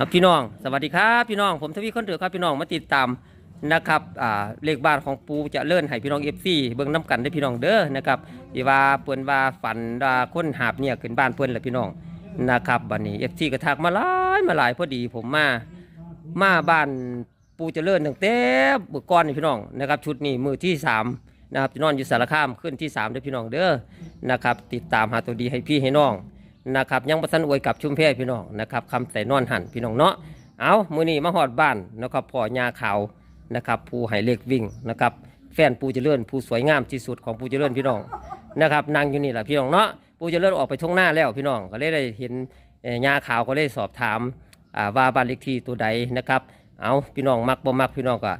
ครับพี่น้อง สวัสดีครับพี่น้อง ผมทวีคนเถือครับพี่น้องมาติดตามนะครับอ่าเลขบ้านของปูจะเลื่อนให้พี่น้องเอฟซีเบิ่งน้กันได้พี่น้องเด้อนะครับที่ว่าเปิ้นว่าฝันว่าคนหาบเนี่ยขึ้นบ้านเพิ่นแหละพี่น้องนะครับบัดนี้เอฟซีก็ทักมาหลายมาหลายพอดีผมมามาบ้านปูจะเลื่อนตั้งแต่เมื่อก่อนนี่พี่น้องนะครับชุดนี้มือที่สามนะครับที่นอนอยู่สารคามขึ้นที่สามเด้อพี่น้องเด้อนะครับติดตามหาตัวดีให้พี่ให้น้อง นะครับยังประทันอวยกับชุมเพพี่น้องนะครับคำใส่นอนหันพี่น้องเนาะเอามือนี้มาหอดบ้านนะครับพ่อยาขาวนะครับผู้ให้เล็กวิ่งนะครับแฟนปูเจริญผู้สวยงามที่สุดของปูเจริญพี่น้องนะครับนั่งอยู่นี่แหละพี่น้องเนาะปูเจริญออกไปท่องหน้าแล้วพี่น้องก็เลยได้เห็นยาขาวก็เลยสอบถามว่าบ้านเลขที่ตัวใดนะครับเอาพี่น้องมักบ่มักพี่น้องก็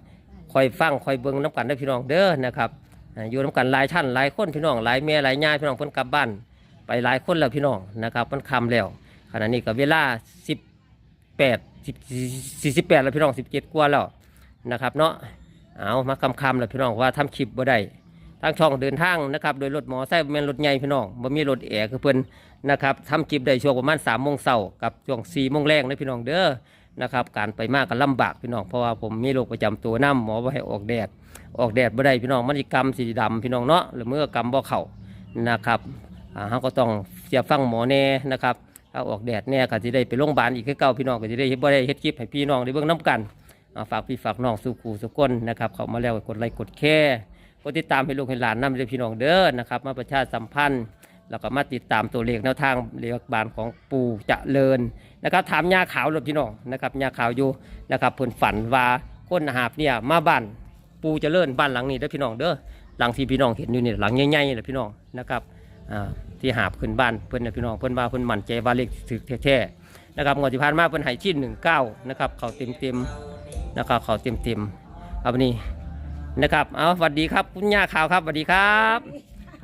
คอยฟังคอยเบิ่งน้ำกันได้พี่น้องเด้อนะครับอยู่น้ำกันหลายท่านหลายคนพี่น้องหลายแม่หลายญาพี่น้องเพิ่นกลับบ้าน ไปหลายคนแล้วพี่น้องนะครับมันคำแล้วขณะนี้ก็เวลา 18 48 แล้วพี่น้อง 17 กว่าแล้วนะครับเนาะเอามาคำคำๆแล้วพี่น้องว่าทำคลิปบ่ได้ทางช่องเดินทางนะครับโดยรถหมอไซค์บ่แม่นรถใหญ่พี่น้องบ่มีรถแอร์คือเพิ่นนะครับทำคลิปได้ช่วงประมาณ3โมงเช้ากับช่วง4โมงแรงนะพี่น้องเด้อนะครับการไปมากก็ลำบากพี่น้องเพราะว่าผมมีโรคประจำตัวน้ำหมอบ่ให้ออกแดดออกแดดบ่ได้พี่น้องมันสิกรรมสีดำพี่น้องเนาะหรือเมื่อกรรมบ่เข้านะครับ เขาก็ต้องเสียฟังหมอแน่นะครับถ้าออกแดดแน่ก็จะได้ไปโรงพยาบาลอีกคือเก่าพี่น้องก็จะได้เฮ็ดบ่ได้เฮ็ดคลิปให้พี่น้องได้เบิ่งน้กันฝากพี่ฝากน้องสู่ขู่สุกคนนะครับเข้ามาแล้วกดไลค์กดแชร์กดติดตามให้ลูกให้หลานนำเลยพี่น้องเด้อนะครับมาประชาสัมพันธ์แล้วก็มาติดตามตัวเลขแนวทางเลขบานของปู่เจริญนะครับถามยาขาวเลยพี่น้องนะครับยาขาวอยู่นะครับเพิ่นฝันว่าคนหาบเนี่ยมาบ้านปู่เจริญบ้านหลังนี้เด้อพี่น้องเด้อหลังที่พี่น้องเห็นอยู่นี่หลังใหญ่ๆเลยพี่น้องนะครับ ที่หาบขึ้นบ้านเพิ่นน่ะพี่น้องเพิ่อนว่าเพิ่อนมั่นใจว่าเลขถึกแท้ๆนะครับงวดที่ผ่านมาเพิ่อนให้ชิ้นหนึ่งเก้านะครับเขาเต็มเต็มๆนะครับเขาเต็มเต็มๆครับนนี้นะครับเอาสวัสดีครับคุณย่าขาวครับสวัสดีครับ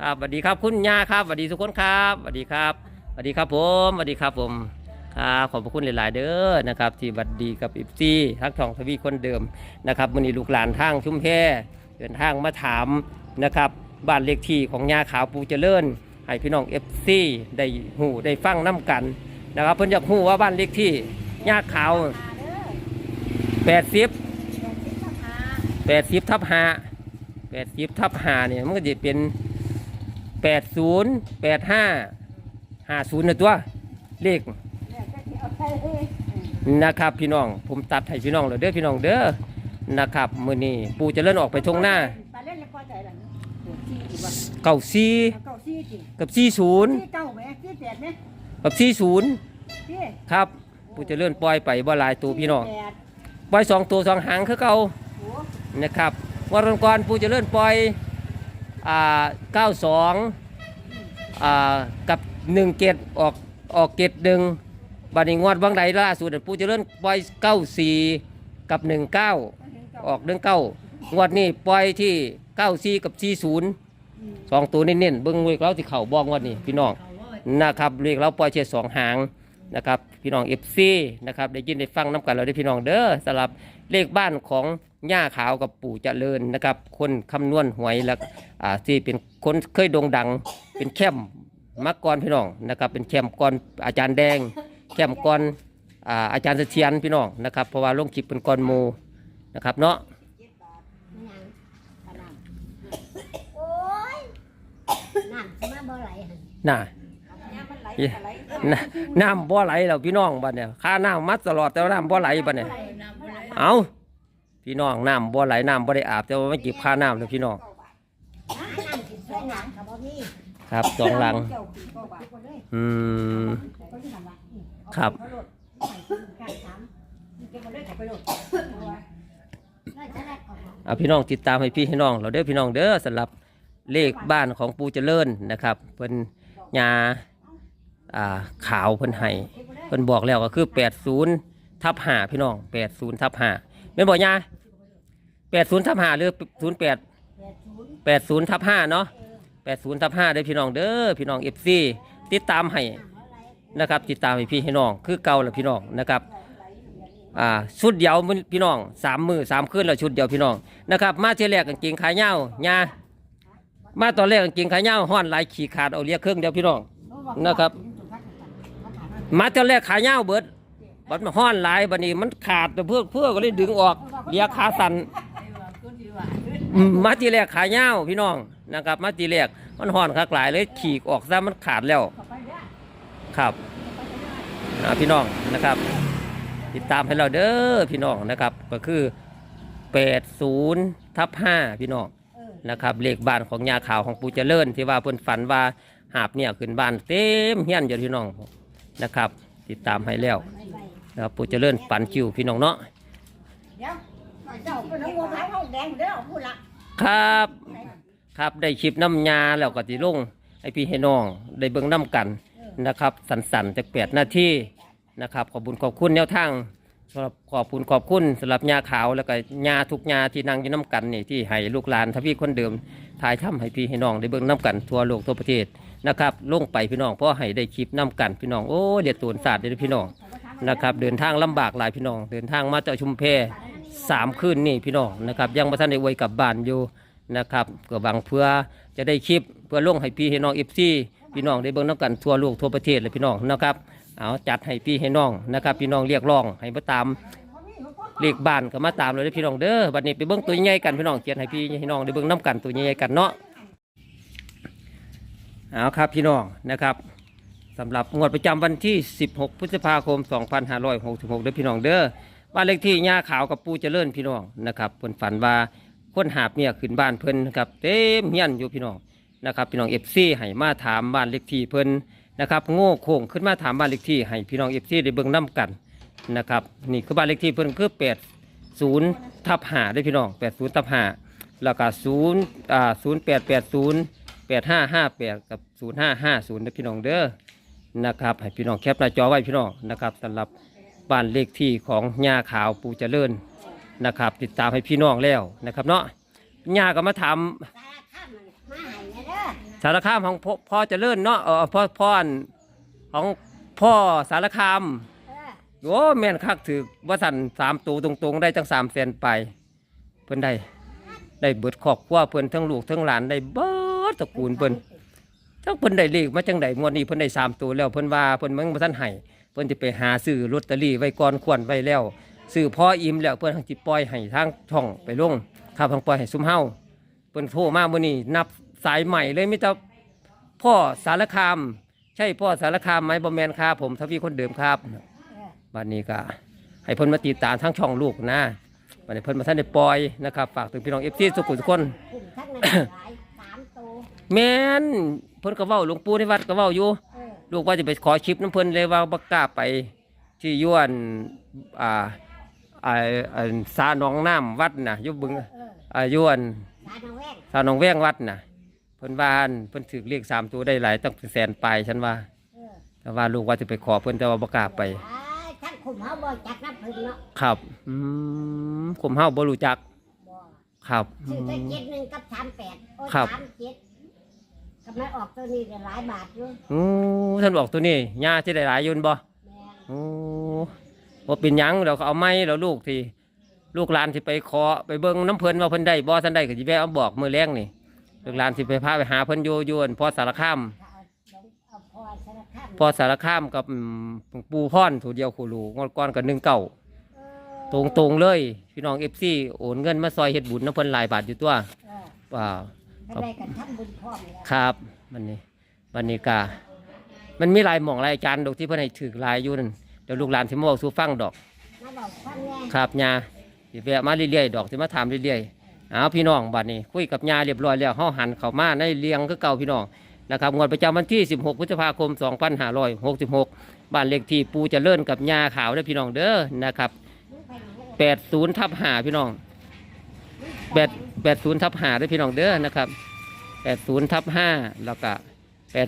ครับสวัสดีครับคุณย่าครับสวัสดีทุกคนครับสวัสดีครับสวัสดีครับผมสวัสดีครับผมครับขอบพระคุณหลาย ๆ เด้อนะครับที่สวัสดีกับอิฟซีทักทองทวีคนเดิมนะครับวันนี้ลูกหลานทางชุ่มแพเดินทางมาถามนะครับบ้านเลขที่ของยาขาวปูเจริญ ให้พี่น้องเอฟซีได้หูได้ฟังน้ำกันนะครับเพิ่นอยากหูว่าบ้านเลขที่ยาขาวแปดสิบแปดสิบทับห้าแปดสิบทับห้าเนี่ยมันก็จะเป็นแปดศูนย์แปดห้าห้าศูนย์นะตัวเลขนะครับพี่น้องผมตัดให้พี่น้องเลยเด้อพี่น้องเด้อนะครับมือนี้ปูจะเลื่อนออกไปทงหน้า ปวดซี่ดีกว่าเก้าสี่เอาเก้าซี่จริงกับสี่ศูนย์ซี่เก้าไหมซี่แปดไหมกับสี่ศูนย์ซี่ครับผู้เจะเลื่อนปล่อยไปบ่หลายตัวพี่น้องแปดปล่อยสองตัวสองหางคือเก่าโอ้นะครับวันก่อนผู้เจะเลื่อนปล่อยอ่าเก้าสองอ่ากับหนึ่งเกตออกออกเกตหนึ่งบัดนี้งวดบางใดล่าสุดผู้เจะเลื่อนปล่อยเก้าสี่กับหนึ่งเก้า ออกเรื่องเก้างวดนี้ปล่อยที่เก้าสี่กับสี่ศูนย์ สองตัวเน้นๆเบิ้งเลขเราที่เข่าบ้องวันนี้พี่น้องนะครับเรียกเราปล่อยเชดสองหางนะครับพี่น้องเอฟซีนะครับได้ยินได้ฟังน้ำกันเราได้พี่น้องเด้อสำหรับเลขบ้านของย่าขาวกับปู่เจริญนะครับ คนคำนวณหวยแล้วอ่าที่เป็นคนเคยโด่งดัง เป็นแคมมาก่อนพี่น้องนะครับ เป็นแคมก่อนอาจารย์แดง แคมก่อนอ่าอาจารย์เสถียรพี่น้องนะครับเพราะว่าลงคลิปเป็นก่อนหมูนะครับเนาะ โอ้ย น้ำมาบ่ไหลหั่นน่ะน้ำมันไหลเย้ไหลน้ำน้ำบ่ไหลแล้วพี่น้องบัดเนี่ยค่าน้ำมัดตลอดแต่ว่าน้ำบ่ไหลบัดเนี่ยน้ำบ่ไหลเอาพี่น้องน้ำบ่ไหลน้ำบ่ได้อาบแต่ว่าไม่เก็บค่าน้ำเลยพี่น้องน้ำกินสองหลังกับบ่มีครับสองหลังเจ้ากินก็ว่าคนเลยอืมเขาที่หันหลังอืมเอาครับเขาโลดใส่กินข้างซ้ำนี่เก็บมาเลยเขาไปโลดน่าจะแลกออกมาเอาพี่น้องติดตามให้พี่ให้น้อง เราเด้อพี่น้องเด้อสำหรับ เลขบ้านของปูเจริญนะครับเพิ่นยาอ่าขาวเพิ่นให้เพิ่นบอกแล้วก็คือ 80ทับ5พี่น้อง 80ทับ5แม่นบ่ยา80ทับ5หรือ 08แปดศูนย์80ทับ5เนาะ80ทับ5เด้อพี่น้องเด้อพี่น้อง FC ติดตามให้นะครับ ติดตามให้พี่ให้น้อง คือเก่าแหละพี่น้องนะครับอ่าชุดเดียวพี่น้องสามมือสามคืนแล้วชุดเดียวพี่น้องนะครับ มาเทอแรกกางเกงขายาวญา มาตอนแรกกางเกงขายาวห้อนหลายขี่ขาดเอาเรียกเครื่องเดียวพี่น้องนะครับ มาตอนแรกขายาวเบิดบัดมาห้อนหลายบัดนี้มันขาดแต่เพื่อเพื่อก็เลยดึงออกเลียขาสั่นอืมมาทีแรกขายาวพี่น้องนะครับ มาทีแรกมันห้อนคักหลายเลยฉีกออกซะมันขาดแล้วเข้าไปเด้อครับอ่าพี่น้องนะครับ ติดตามให้เราเด้อพี่น้องนะครับ ก็คือ 80ทับ5พี่น้องเออ นะครับเลขบ้านของยาขาวของปูเจริญ ที่ว่าเพิ่นฝันว่าหาบเนี่ยขึ้นบ้านเต็มเฮี้ยนอยู่พี่น้องนะครับ ติดตามให้แล้วนะครับปูเจริญฝันคิวพี่น้องเนาะครับ ครับได้คลิปน้ำยาแล้วก็สิลงให้พี่ให้น้องได้เบิ่งน้ำกันนะครับ สันๆจากแปดนาทีนะครับขอบุญขอบคุณแนวทาง สำหรับขอบคุณขอบคุณสำหรับยาขาวแล้วก็ยาทุกยาที่นั่งอยู่น้ำกันนี่ที่ให้ลูกหลานทวีคนเดิมถ่ายทำให้พี่ให้น้องได้เบิ่งน้ำกันทั่วโลกทั่วประเทศนะครับลงไปพี่น้องเพราะให้ได้คลิปน้ำกันพี่น้องโอ้เดียดตูนศาสตร์เด้อพี่น้องนะครับเดินทางลำบากหลายพี่น้อง เดินทางมาจากชุมแพสามคืนนี่พี่น้องนะครับยังม่ทันได้ไวยกลับบ้านอยู่นะครับก็หวังเพื่อจะได้คลิปเพื่อลงให้พี่ให้น้องเอฟซีพี่น้องได้เบิ่งน้ำกันทั่วโลกทั่วประเทศเลยพี่น้องนะครับ เอาจัดให้พี่ให้น้องนะครับพี่น้องเรียกร้องให้มาตามเลขบ้านก็มาตามเลยพี่น้องเด้อบัดนี้ไปเบิ่งตัวใหญ่กันพี่น้องเขียนให้พี่ให้น้องได้เบิ่งน้ำกันตัวใหญ่ๆกันเนาะเอาครับพี่น้องนะครับสำหรับงวดประจำวันที่ 16 พฤษภาคม 2566เด้อพี่น้องเด้อบ้านเลขที่ย่าขาวกับปูเจริญพี่น้องนะครับเพิ่นฝันว่าคนหาบเนี่ยขึ้นบ้านเพิ่นนะครับเต็มเฮียนอยู่พี่น้องนะครับพี่น้องเอฟซีให้มาถามบ้านเลขที่เพิ่น นะครับโง่โค้งขึ้นมาถามบ้านเลขที่ให้พี่น้องเอฟซีได้เบิ่งน้กันนะครับนี่คือบ้านเลขที่เพิ่นคือ8 0ทับ5ได้พี่น้อง8 0ทับ5แล้วก็0อ่า0 8 8 0 8 5 5 8กับ0 5 5 0ได้อพี่น้องเด้อนะครับให้พี่น้องแคปหน้าจอไว้พี่น้องนะครับสำหรับบ้านเลขที่ของยาขาวปูเจริญนะครับ ติดตามให้พี่น้องแล้วนะครับเนาะยาก็มาถาม สารข้ามมันมาให้เนี่ยเด้อสารคามของพ่อพ่อเจริญเนาะเออพ่อพ่ออันของพ่อสารคามเออโอ้แม่นคักถือว่าสั่นสามตัวตรงๆ ได้ตั้งสามแสนไป เพิ่นได้ ได้เบิดครอบครัวเพิ่นทั้งลูกทั้งหลานได้เบิดตระกูลเพิ่นทั้งเพิ่นได้เลขมาจังไดงวดนี้เพิ่นได้สามตัวแล้วเพิ่นว่าเพิ่นมันบ่ทันให้เพิ่นจะไปหาซื้อลอตเตอรี่ไว้ก่อนควรไว้แล้วซื้อพออิ่มแล้วเพิ่นทางจิปล่อยให้ทางช่องไปลงข้าวทางปล่อยให้ซุมเฮาเพิ่นโทรมามื้อนี้นับ สายใหม่เลยมีแต่พ่อสารคาม ใช่พ่อสารคามไหมบ่แม่นครับผมทวีคนเดิมครับเออบัดนี้ก็ให้เพิ่นมาติดตามทั้งช่องลูกนะบัดนี้เพิ่นมาท่านได้ปล่อยนะครับฝากถึงพี่น้อง FC ทุกคนทุกคนกลุ่มทั้งนั้นหลายสามตัวแม่นเพิ่นก็เว้าหลวงปู่ในวัดก็เว้าอยู่เออลูกว่าจะไปขอชิปน้ำเพิ่นเลยว่าบ่กล้าไปที่ยวนอ่าไอ้ไอ้สาหนองน้ำวัดน่ะอยู่บึงเอออ่ายวนสารน้องแว่งสาหนองแวงวัดน่ะ เพิ่นว่าอั่นเพิ่นถือเลขสามตัวได้หลายตั้งแสนปลายฉันว่าเออแต่ว่าลูกว่าจะไปขอเพิ่นแต่ว่าบ่กล้าไปไอ้ท่านคุมเขาบ่จักนับเพิ่นเนาะครับ อืมผมเฮาบ่รู้จัก บ่ครับอืซื้อแต่มเจ็ดหนึ่งกับสามแปดโอ้ยครับ สามเจ็ดทำไมออกตัวนี้ก็หลายบาทอยู่โอ้ท่านบอกตัวนี้ย่าที่ได้หลายอยุนบ่แม่นโอ้บ่เป็นหยังเราก็เอาไม้แล้วลูกที่ลูกหลานที่ไปขอไปเบิ่งน้ำเพิ่นว่าเพิ่นได้บ่ท่านได้ก็สิแวะเอาบอกมื้อแรงนี่ ลูกหลานสิไปพาไปหาเพิ่นอยู่อยู่อั่นพอสารคามถ้าเอาพอสารคามพอสารคามกับอืมปูพรถูเดียวคูรูงอดก้อนกับหนึ่งเก่าเออตรงตรงๆเลย พี่น้อง FC โอนเงินมาซอยเฮ็ดบุญน้ำเพิ่นหลายบาทอยู่ตัวเออว้าว ไม่ได้กันทำบุญพร้อมแล้วครับมันนี่วันนี้กามันมีหลายหม่องหลายอาจารย์ดอกที่เพิ่นให้ถือหลายอยู่นั่นเดี๋ยวลูกหลานสิมาบอกสู่ฟังดอก มาบอกฟังแน่ครับยาสิแวะมาเรื่อยๆดอกสิมาถามเรื่อยๆ เอาพี่น้องบัดนี้ คุยกับยาเรียบร้อยแล้วเฮาหันเข้ามาในเรียงคือเก่าพี่น้องนะครับงวดประจำวันที่ 16 พฤษภาคม 2566 บ้านเลขที่ปูเจะเลิ่นกับยาขาวเด้พี่น้องเด้อนะครับมึงไปไหนเออ80ทับ5พี่น้อง8 80ทับ5เด้พี่น้องเด้อนะครับ 80ทับ5แล้วก็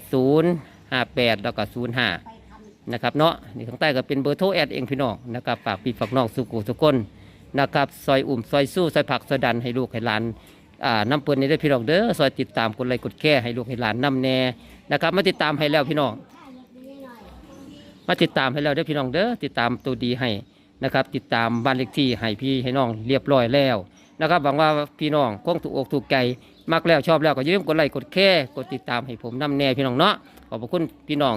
80 58 แล้วก็ 05นะครับเนาะนี่ข้างใต้ก็เป็นเบอร์โทรแอดเองพี่น้องนะครับฝากพี่ฝากน้องสุกุทุกค นะครับซอยอุ่มซอยสู้ซอยผักซอยดันให้ลูกให้หลานอ่าน้ำเปิ้นนี่ได้พี่น้องเด้อซอยติดตามกดไลค์กดแค่ให้ลูกให้หลานน้ำแน่นะครับมาติดตามให้แล้วพี่น้อง มาติดตามให้แล้วเด้อพี่น้องเด้อติดตามตัวดีให้นะครับ ติดตามบ้านเลขที่ให้พี่ให้น้องเรียบร้อยแล้วนะครับหวังว่าพี่น้องคงถูกอกถูกใจมักแล้วชอบแล้วก็อย่าลืมกดไลค์กดแค่กดติดตามให้ผมน้ำแน่พี่น้องเนาะขอบพระคุณพี่น้อง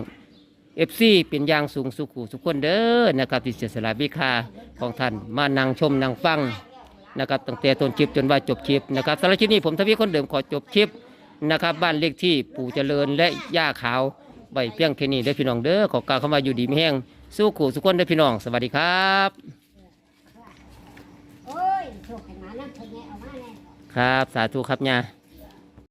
เอฟซีเป็นอย่างสูงสุขุสุขคนเด้อนะครับที่เสียสละวิคาของท่านมานั่งชมนั่งฟังนะครับตั้งแต่ต้นคลิปจนว่าจบคลิปนะครับสำหรับคลิปนี้ผมทวีคนเดิมขอจบคลิปนะครับ บ้านเลขที่ปู่เจริญและย่าขาวใบเพียงแค่นี้เด้อพี่น้องเด้อขอกล่าวเข้ามาอยู่ดีไม่แห้งสู้ขู่สุขคนเด้อพี่น้อง สวัสดีครับโอ้ยโชคให้มานั่งคนนี้เอามาแน่ครับสาธุครับยา